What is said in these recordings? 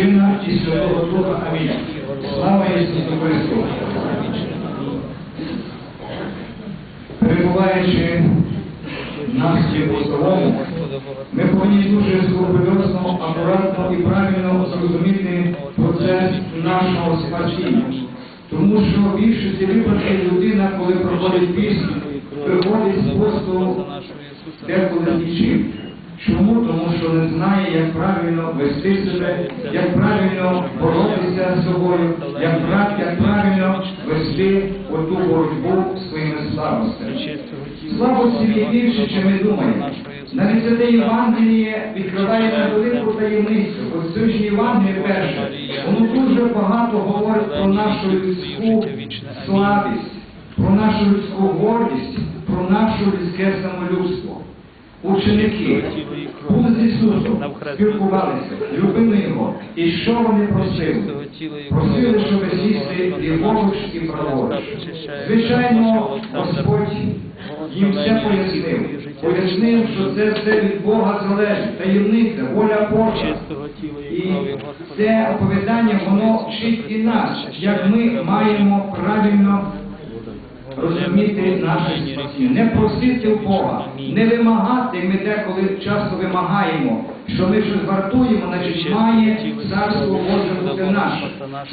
Сина і Святого Духа. Амінь. Слава Ісусу Христу! Перебуваючи в нашій ми повинні дуже скрупульозно, акуратно і правильно зрозуміти процес нашого спасіння. Тому що в більшості випадків людина, коли проходить пісню, приходить з посту деколи нічим. Чому? Тому що не знає, як правильно вести себе, як правильно боротися з собою, як, правильно вести оту боротьбу своїми слабостями. Слабості є більше, чим ми думаємо. Навіть це Євангеліє відкриває нам велику таємницю. Ось сьогодні Євангеліє перше, воно дуже багато говорить про нашу людську слабість, про нашу людську гордість, про наше людське самолюбство. Ученики були з Ісусом, спілкувалися, любили Його. І що вони просили? Просили, щоб сісти ліворуч і праворуч. Звичайно, Господь їм все пояснив. Пояснив, що це все від Бога залежить, таємниця, воля Божа. І це оповідання, воно вчить і нас, як ми маємо правильно розуміти наше спасіння. Не просити у Бога, не вимагати, ми деколи часто вимагаємо, що ми щось вартуємо, значить має царство Боже бути наше.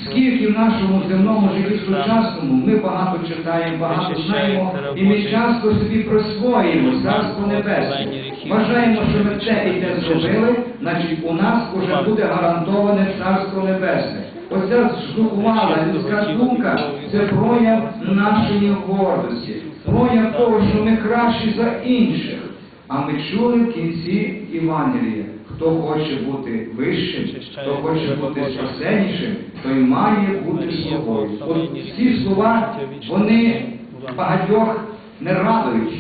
Скільки в нашому земному житті сучасному ми багато читаємо, багато знаємо, і ми часто собі присвоїмо царство небесне. Вважаємо, що ми це і те зробили, значить у нас вже буде гарантоване царство небесне. Оця згрупувала людська думка це прояв нашої гордості, прояв того, що ми кращі за інших. А ми чули в кінці Євангелія, хто хоче бути вищим, хто хоче бути спасеннішим, той має бути слугою. От ці слова, вони багатьох не радують.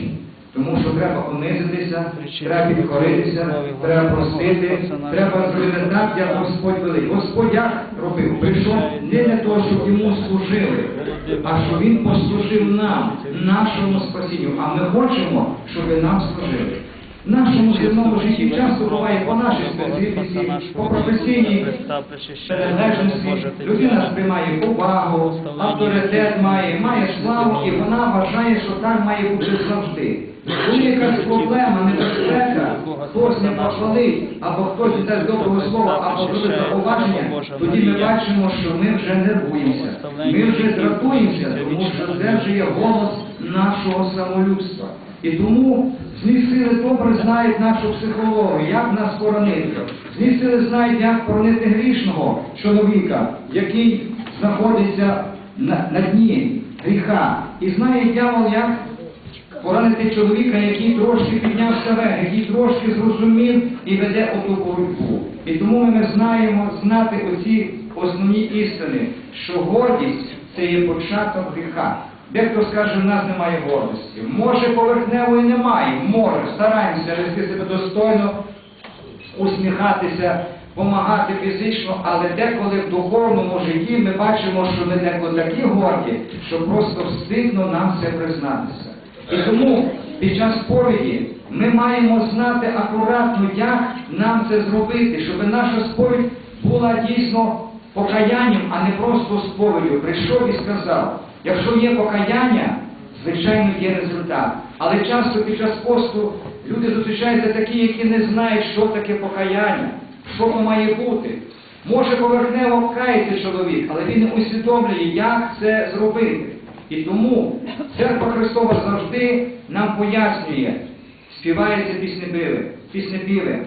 Тому що треба понизитися, треба підкоритися, треба простити, треба зробити так, як Господь великий. Господь як робив? Прийшов не для того, щоб йому служили, а щоб він послужив нам, нашому спасінню. А ми хочемо, щоб нам служили. Нашому земному житті часто буває по нашій специфіці, по професійній приналежності. Людина сприймає повагу, авторитет має, має славу, і вона вважає, що так має бути завжди. Коли якась проблема, небезпека, хтось не похвалить, або хтось дасть доброго слова, або зробить зауваження, тоді ми бачимо, що ми вже нервуємося. Ми вже дратуємося, тому що це вже є голос нашого самолюбства. І тому злі сили добре знають нашу психологію, як нас поранити. Злі сили знають, як поранити грішного чоловіка, який знаходиться на, на дні гріха. І знає дьявол, як поранити чоловіка, який трошки піднявся вверх, який трошки зрозумів і веде оту боротьбу. І тому ми знаємо знати оці основні істини, що гордість це є початок гріха. Дехто скаже, в нас немає гордості. Може, поверхневої немає, може, стараємося вести себе достойно, усміхатися, допомагати фізично, але деколи в духовному житті ми бачимо, що ми деколи такі горді, що просто встидно нам це признатися. І тому під час сповіді ми маємо знати акуратно, як нам це зробити, щоб наша сповідь була дійсно покаянням, а не просто сповіддю. Прийшов і сказав, якщо є покаяння, звичайно є результат. Але часто під час посту люди зустрічаються такі, які не знають, що таке покаяння, що воно має бути. Може поверхнево кається чоловік, але він не усвідомлює, як це зробити. І тому церква Христова завжди нам пояснює, співається піснепіви, піснепіви.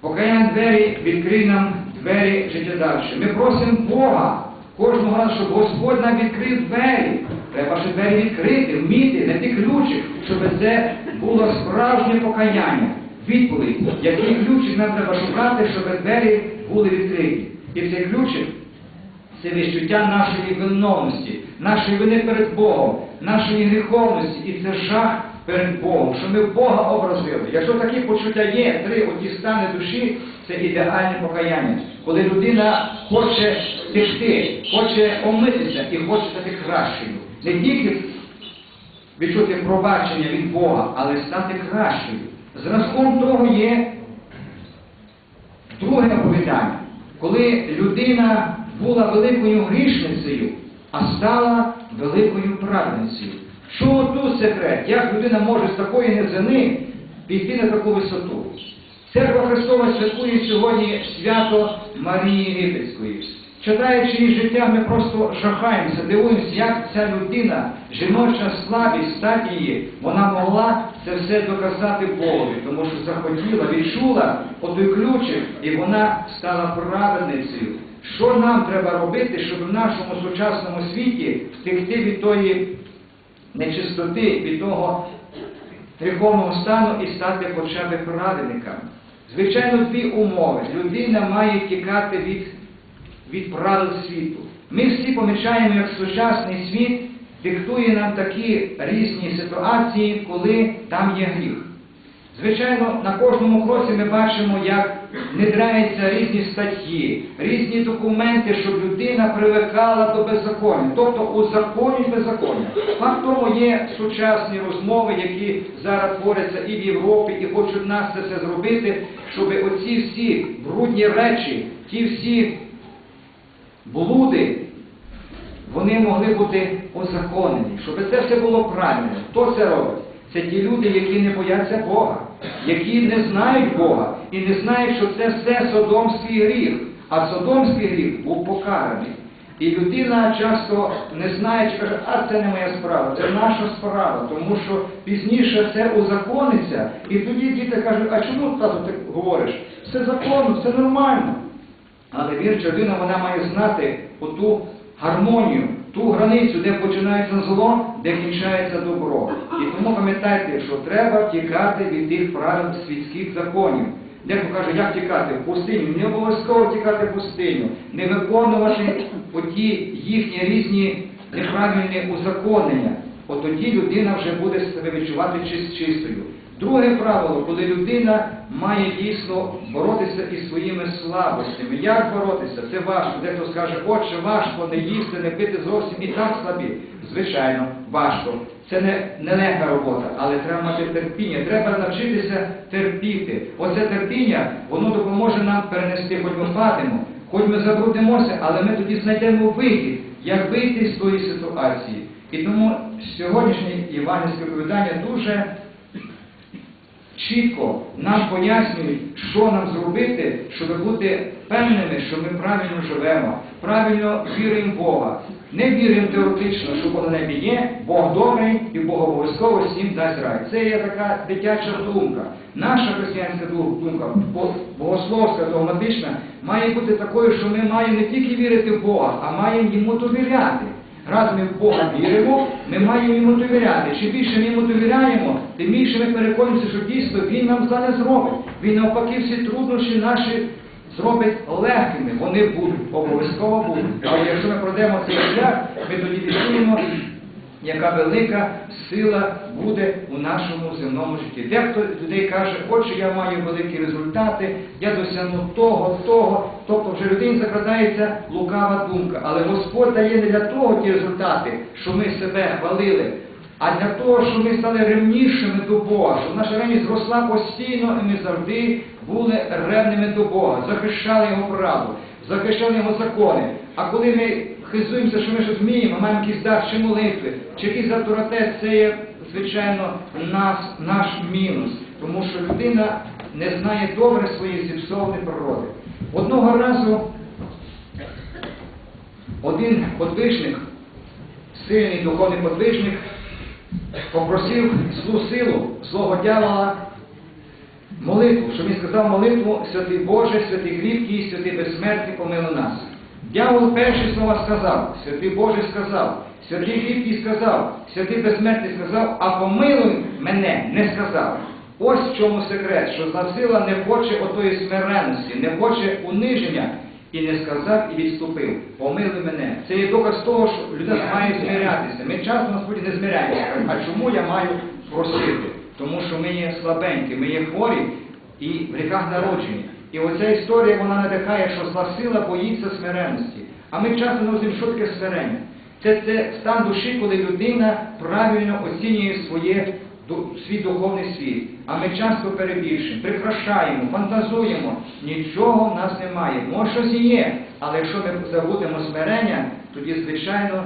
Покаяння двері відкрий нам двері життєдальше. Ми просимо Бога кожного разу, щоб Господь нам відкрив двері. Треба ще двері відкрити, вміти, не ті ключі, щоб це було справжнє покаяння. Відповідь, який ключик нам треба шукати, щоб двері були відкриті. І цей ключик це відчуття нашої виновності, нашої вини перед Богом, нашої гріховності, і це жах перед Богом, що ми Бога образили. Якщо такі почуття є, три оті стани душі, це ідеальне покаяння. Коли людина хоче текти, хоче омитися і хоче стати кращою. Не тільки відчути пробачення від Бога, але стати кращою. Зразком того є друге оповідання. коли людина була великою грішницею, а стала великою праведницею. Що тут секрет? Як людина може з такої низини піти на таку висоту? Церква Христова святкує сьогодні свято Марії Єгипетської. Читаючи її життя, ми просто жахаємося, дивуємося, як ця людина, жіноча слабість, статі її, вона могла це все доказати Богові, тому що захотіла, відчула отой ключик, і вона стала праведницею. Що нам треба робити, щоб в нашому сучасному світі втекти від тої нечистоти, від того гріховного стану і стати хоча б праведниками? Звичайно, дві умови. Людина має тікати від від правил світу. Ми всі помічаємо, як сучасний світ диктує нам такі різні ситуації, коли там є гріх. Звичайно, на кожному кроці ми бачимо, як внедряються різні статті, різні документи, щоб людина привикала до беззаконня, тобто узаконюють беззаконня. Факт тому є сучасні розмови, які зараз творяться і в Європі, і хочуть нас це все зробити, щоб оці всі брудні речі, ті всі блуди, вони могли бути озаконені, щоб це все було правильно. Хто це робить? Це ті люди, які не бояться Бога, які не знають Бога і не знають, що це все содомський гріх. А содомський гріх був покараний. І людина часто не знає, чи каже, а це не моя справа, це наша справа, тому що пізніше це узакониться, і тоді діти кажуть, а чому тату ти говориш? Все законно, все нормально. Але вірча людина вона має знати оту гармонію, ту границю, де починається зло, де кінчається добро. І тому пам'ятайте, що треба тікати від тих правил світських законів. Дехто каже, як тікати в пустиню? Не обов'язково тікати в пустиню, не виконувати оті їхні різні неправильні узаконення. От тоді людина вже буде себе відчувати чис- чистою. Друге правило, коли людина має дійсно боротися із своїми слабостями. Як боротися? Це важко. Дехто скаже, отче, важко не їсти, не пити зовсім і так слабі. Звичайно, важко. Це не, не легка робота, але треба мати терпіння. Треба навчитися терпіти. Оце терпіння, воно допоможе нам перенести, хоч ми впадемо, хоч ми забрудимося, але ми тоді знайдемо вихід, як вийти з тої ситуації. І тому сьогоднішнє євангельське оповідання дуже чітко нам пояснюють, що нам зробити, щоб бути певними, що ми правильно живемо, правильно віримо в Бога. Не віримо теоретично, що Бог на небі є, Бог добрий і Бог обов'язково всім дасть рай. Це є така дитяча думка. Наша християнська думка, бо- богословська, догматична, має бути такою, що ми маємо не тільки вірити в Бога, а маємо йому довіряти. Раз ми в Бога віримо, ми маємо йому довіряти. Чим більше ми йому довіряємо, тим більше ми переконуємося, що дійсно Він нам за не зробить. Він навпаки всі труднощі наші зробить легкими. Вони будуть, обов'язково будуть. Але якщо ми пройдемо цей шлях, ми тоді відчуємо, яка велика сила буде у нашому земному житті. Дехто людей каже, отже, я маю великі результати, я досягну того, того. Тобто вже людині закрадається лукава думка. Але Господь дає не для того ті результати, що ми себе хвалили, а для того, щоб ми стали ревнішими до Бога, щоб наша ревність зросла постійно, і ми завжди були ревними до Бога, захищали Його правду, захищали Його закони. А коли ми хизуємося, що ми щось вміємо, маємо якийсь дар чи молитви, чи якийсь авторитет, це є, звичайно, нас, наш мінус. Тому що людина не знає добре своєї зіпсованої природи. Одного разу один подвижник, сильний духовний подвижник, попросив злу силу, злого дьявола, молитву, щоб він сказав молитву Святий Боже, святий кріпкий, святий безсмертний, помилуй нас. Дьявол перші слова сказав, святий Боже сказав, святий кріпкий сказав, святий безсмертний сказав, а помилуй мене не сказав. Ось в чому секрет, що зла сила не хоче отої смиренності, не хоче униження, і не сказав і відступив. Помилуй мене. Це є доказ того, що людина має змирятися. Ми часто насправді не змиряємося. А чому я маю просити? Тому що ми є слабенькі, ми є хворі і в гріхах народжені. І оця історія вона надихає, що зла сила боїться смиренності. А ми часто розуміємо, що таке смирення. Це, це стан душі, коли людина правильно оцінює своє свій духовний світ. А ми часто перебільшуємо, прикрашаємо, фантазуємо. Нічого в нас немає. Може щось є, але якщо ми забудемо смирення, тоді, звичайно,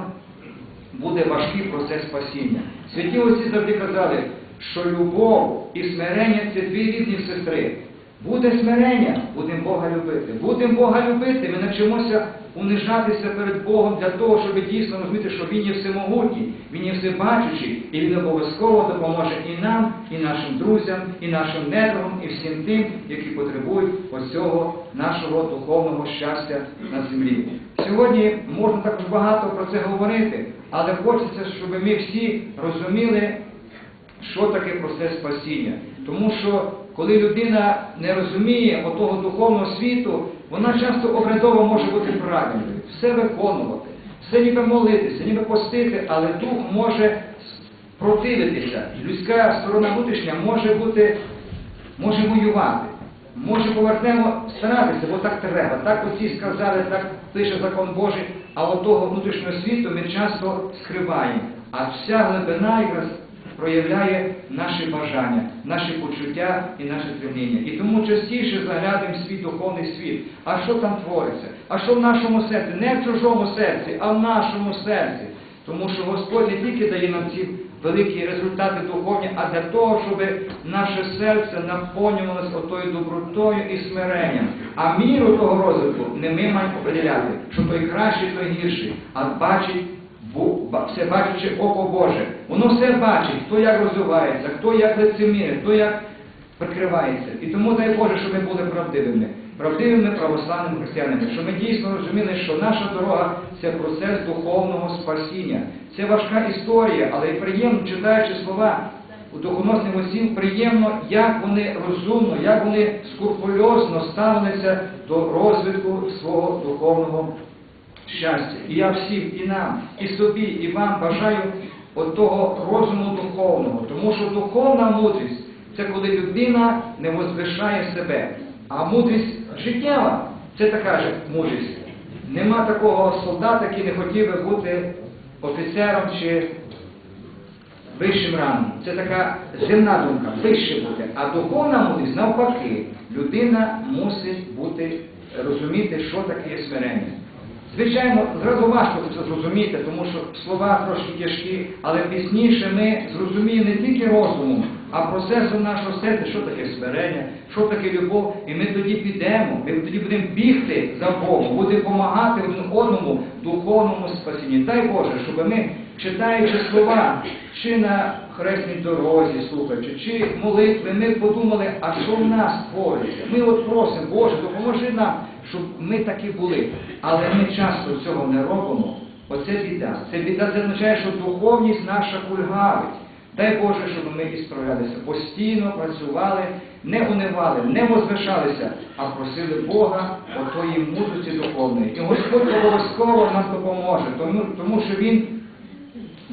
буде важкий процес спасіння. Святі отці завжди казали, що любов і смирення це дві різні сестри. Буде смирення, будемо Бога любити. Будемо Бога любити, ми навчимося унижатися перед Богом для того, щоб дійсно розуміти, що Він є всемогутній, Він є всебачучий, і Він обов'язково допоможе і нам, і нашим друзям, і нашим недругам, і всім тим, які потребують ось цього нашого духовного щастя на землі. Сьогодні можна також багато про це говорити, але хочеться, щоб ми всі розуміли, що таке процес спасіння. Тому що коли людина не розуміє отого духовного світу, вона часто обрядово може бути правильною, все виконувати, все ніби молитися, ніби постити, але дух може противитися. Людська сторона внутрішня може бути, може воювати. Може повернемо старатися, бо так треба. Так оці сказали, так пише закон Божий, а от того внутрішнього світу ми часто скриваємо. А вся глибина якраз проявляє наші бажання, наші почуття і наше стремління. І тому частіше заглянемо в свій духовний світ. А що там твориться? А що в нашому серці? Не в чужому серці, а в нашому серці. Тому що Господь не тільки дає нам ці великі результати духовні, а для того, щоб наше серце наповнювалося отою добротою і смиренням. А міру того розвитку не ми маємо определяти, що той кращий, той гірший, а бачить все бачучи око Боже. Воно все бачить, хто як розвивається, хто як лицемірить, хто як прикривається. І тому дай Боже, щоб ми були правдивими, правдивими православними християнами, щоб ми дійсно розуміли, що наша дорога це процес духовного спасіння. Це важка історія, але і приємно, читаючи слова у духоносних отців, приємно, як вони розумно, як вони скрупульозно ставилися до розвитку свого духовного щастя. І я всім, і нам, і собі, і вам бажаю от того розуму духовного, тому що духовна мудрість це коли людина не возвишає себе, а мудрість життєва це така ж мудрість. Нема такого солдата, який не хотів би бути офіцером чи вищим рангом. Це така земна думка, вище бути. А духовна мудрість навпаки, людина мусить бути, розуміти, що таке смирення. Звичайно, зразу важко це зрозуміти, тому що слова трошки тяжкі, але пізніше ми зрозуміємо не тільки розумом, а процесом нашого серця, що таке смирення, що таке любов, і ми тоді підемо, ми тоді будемо бігти за Богом, будемо допомагати один одному духовному спасінні. Дай Боже, щоб ми, читаючи слова, чи на хресній дорозі, слухаючи, чи молитви, ми подумали, а що в нас твориться? Ми от просимо, Боже, допоможи нам, щоб ми такі були. Але ми часто цього не робимо. Оце біда. Це біда, це означає, що духовність наша кульгавить. Дай Боже, щоб ми і справлялися, постійно працювали, не унивали, не возвишалися, а просили Бога отої мудрості духовної. І Господь обов'язково нам допоможе, тому, тому що Він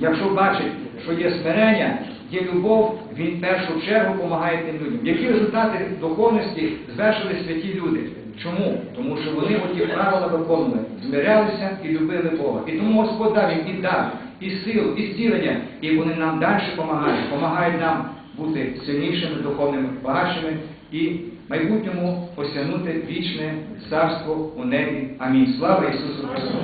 Якщо бачить, що є смирення, є любов, він в першу чергу допомагає тим людям. Які результати духовності звершили святі люди? Чому? Тому що вони оті правила виконували, змирялися і любили Бога. І тому Господь дав їм і дар, і силу, і зцілення, і вони нам далі допомагають, допомагають нам бути сильнішими, духовними, багатшими і в майбутньому осягнути вічне царство у небі. Амінь. Слава Ісусу Христу!